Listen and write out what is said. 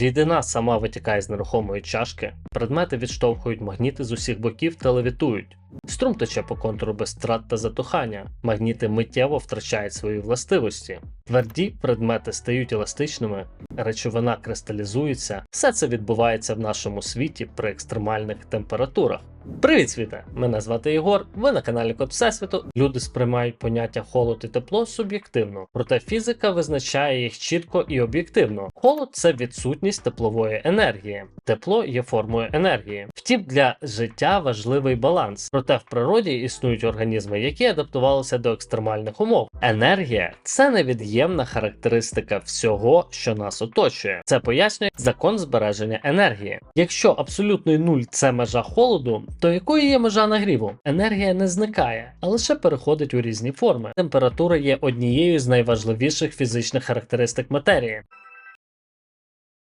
Рідина сама витікає з нерухомої чашки, предмети відштовхують магніти з усіх боків та левітують. Струм тече по контуру без втрат та затухання, магніти миттєво втрачають свої властивості. Тверді предмети стають еластичними, речовина кристалізується. Все це відбувається в нашому світі при екстремальних температурах. Привіт, світе! Мене звати Єгор. Ви на каналі Код Всесвіту. Люди сприймають поняття холод і тепло суб'єктивно, проте фізика визначає їх чітко і об'єктивно. Холод це відсутність теплової енергії, тепло є формою енергії. Втім, для життя важливий баланс. Проте в природі існують організми, які адаптувалися до екстремальних умов. Енергія це невід'ємна характеристика всього, що нас оточує. Це пояснює закон збереження енергії. Якщо абсолютний нуль це межа холоду, то якою є межа нагріву? Енергія не зникає, а лише переходить у різні форми. Температура є однією з найважливіших фізичних характеристик матерії.